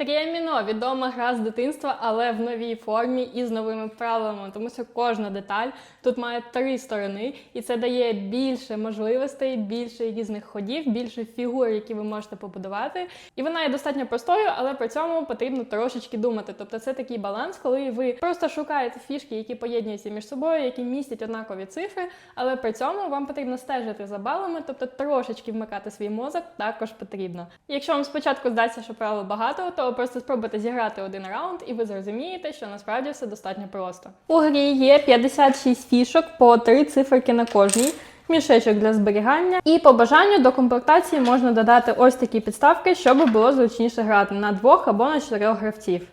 Тріаміно відома гра з дитинства, але в новій формі і з новими правилами, тому що кожна деталь тут має три сторони, і це дає більше можливостей, більше різних ходів, більше фігур, які ви можете побудувати. І вона є достатньо простою, але при цьому потрібно трошечки думати. Тобто це такий баланс, коли ви просто шукаєте фішки, які поєднуються між собою, які містять однакові цифри, але при цьому вам потрібно стежити за балами, тобто трошечки вмикати свій мозок також потрібно. Якщо вам спочатку здасться, що правил багато, то просто спробуйте зіграти один раунд, і ви зрозумієте, що насправді все достатньо просто. У грі є 56 фішок по 3 циферки на кожній. Мішечок для зберігання, і по бажанню до комплектації можна додати ось такі підставки, щоб було зручніше грати на двох або на чотирьох гравців.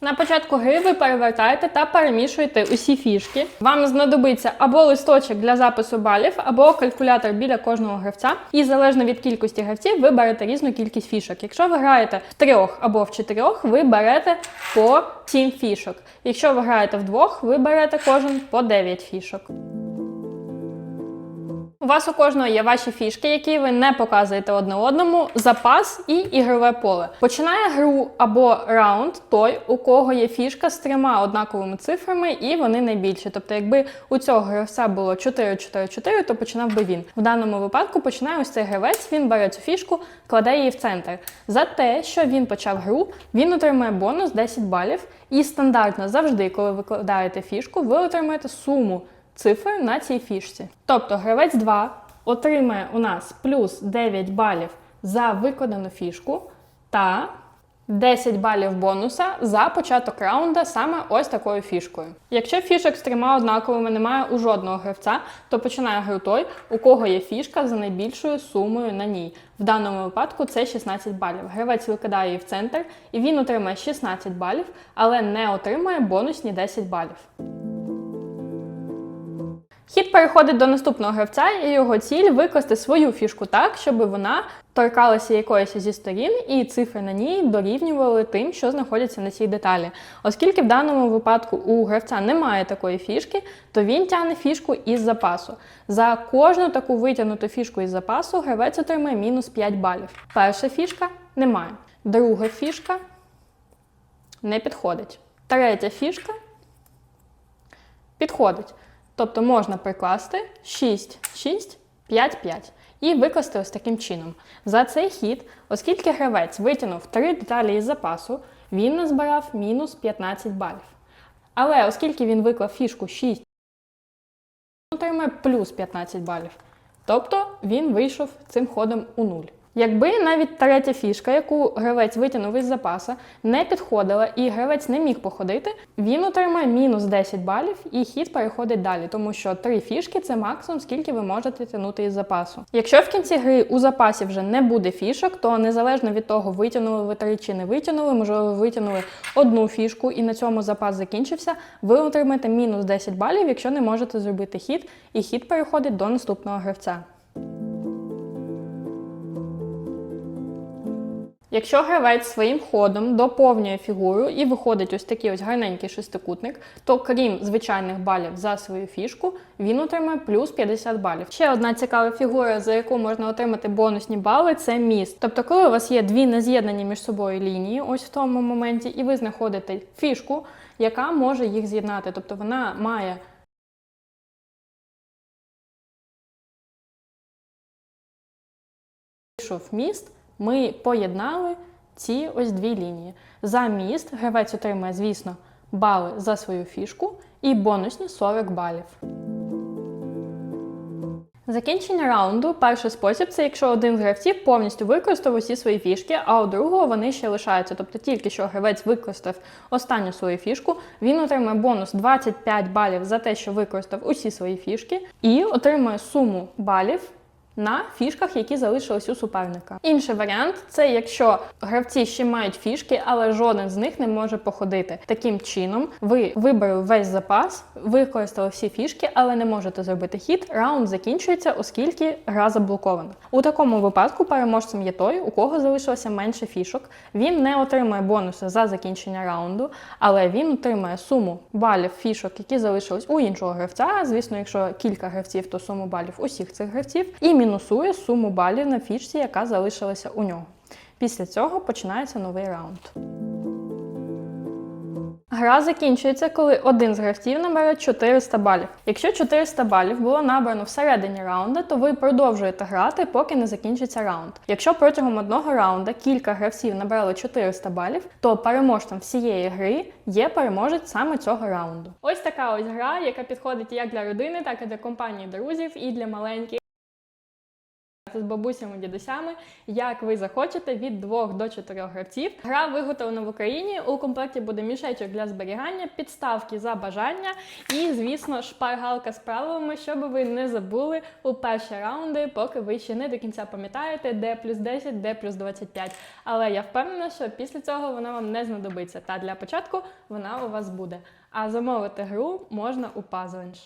На початку гри ви перевертаєте та перемішуєте усі фішки. Вам знадобиться або листочок для запису балів, або калькулятор біля кожного гравця. І залежно від кількості гравців, ви берете різну кількість фішок. Якщо ви граєте в трьох або в чотирьох, ви берете по 7 фішок. Якщо ви граєте в двох, ви берете кожен по 9 фішок. Вас у кожного є ваші фішки, які ви не показуєте одне одному, запас і ігрове поле. Починає гру або раунд той, у кого є фішка з трьома однаковими цифрами, і вони найбільші. Тобто, якби у цього гравця було 4-4-4, то починав би він. В даному випадку починає ось цей гравець, він бере цю фішку, кладе її в центр. За те, що він почав гру, він отримує бонус 10 балів. І стандартно завжди, коли ви кладаєте фішку, ви отримаєте суму цифр на цій фішці. Тобто гравець 2 отримає у нас плюс 9 балів за викладену фішку та 10 балів бонуса за початок раунда саме ось такою фішкою. Якщо фішок з трьома однаковими немає у жодного гравця, то починає гру той, у кого є фішка за найбільшою сумою на ній. В даному випадку це 16 балів. Гравець викидає її в центр, і він отримає 16 балів, але не отримує бонусні 10 балів. Хід переходить до наступного гравця, і його ціль викласти свою фішку так, щоб вона торкалася якоїсь зі сторін, і цифри на ній дорівнювали тим, що знаходяться на цій деталі. Оскільки в даному випадку у гравця немає такої фішки, то він тягне фішку із запасу. За кожну таку витягнуту фішку із запасу гравець отримує мінус 5 балів. Перша фішка немає. Друга фішка не підходить. Третя фішка підходить. Тобто можна прикласти 6, 6, 5, 5 і викласти ось таким чином. За цей хід, оскільки гравець витягнув 3 деталі із запасу, він назбирав мінус 15 балів. Але оскільки він виклав фішку 6, він отримає плюс 15 балів. Тобто він вийшов цим ходом у нуль. Якби навіть третя фішка, яку гравець витягнув із запаса, не підходила і гравець не міг походити, він отримає мінус 10 балів і хід переходить далі, тому що три фішки це максимум, скільки ви можете тягнути із запасу. Якщо в кінці гри у запасі вже не буде фішок, то незалежно від того, витягнули ви три чи не витягнули, можливо, ви витягнули одну фішку і на цьому запас закінчився, ви отримаєте мінус 10 балів, якщо не можете зробити хід, і хід переходить до наступного гравця. Якщо гравець своїм ходом доповнює фігуру і виходить ось такий ось гарненький шестикутник, то крім звичайних балів за свою фішку, він отримає плюс 50 балів. Ще одна цікава фігура, за яку можна отримати бонусні бали, це міст. Тобто, коли у вас є дві нез'єднані між собою лінії, ось в тому моменті, і ви знаходите фішку, яка може їх з'єднати. Тобто вона має міст, ми поєднали ці ось дві лінії. За міст гравець отримує, звісно, бали за свою фішку і бонусні 40 балів. Закінчення раунду перший спосіб це якщо один з гравців повністю використав усі свої фішки, а у другого вони ще лишаються. Тобто тільки що гравець використав останню свою фішку, він отримує бонус 25 балів за те, що використав усі свої фішки, і отримує суму балів на фішках, які залишились у суперника. Інший варіант це якщо гравці ще мають фішки, але жоден з них не може походити. Таким чином, ви вибрали весь запас, використали всі фішки, але не можете зробити хід. Раунд закінчується, оскільки гра заблокована. У такому випадку переможцем є той, у кого залишилося менше фішок. Він не отримує бонуси за закінчення раунду, але він отримує суму балів фішок, які залишились у іншого гравця. Звісно, якщо кілька гравців, то суму балів усіх цих гравців. І мінусує суму балів на фішці, яка залишилася у нього. Після цього починається новий раунд. Гра закінчується, коли один з гравців набере 400 балів. Якщо 400 балів було набрано всередині раунду, то ви продовжуєте грати, поки не закінчиться раунд. Якщо протягом одного раунда кілька гравців набрали 400 балів, то переможцем всієї гри є переможець саме цього раунду. Ось така ось гра, яка підходить як для родини, так і для компанії друзів, і для маленьких. З бабусями, дідусями, як ви захочете, від 2 до 4 гравців. Гра виготовлена в Україні. У комплекті буде мішечок для зберігання, підставки за бажання і, звісно, шпаргалка з правилами, щоб ви не забули у перші раунди, поки ви ще не до кінця пам'ятаєте, де плюс 10, де плюс 25. Але я впевнена, що після цього вона вам не знадобиться. Та для початку вона у вас буде. А замовити гру можна у Puzzlench.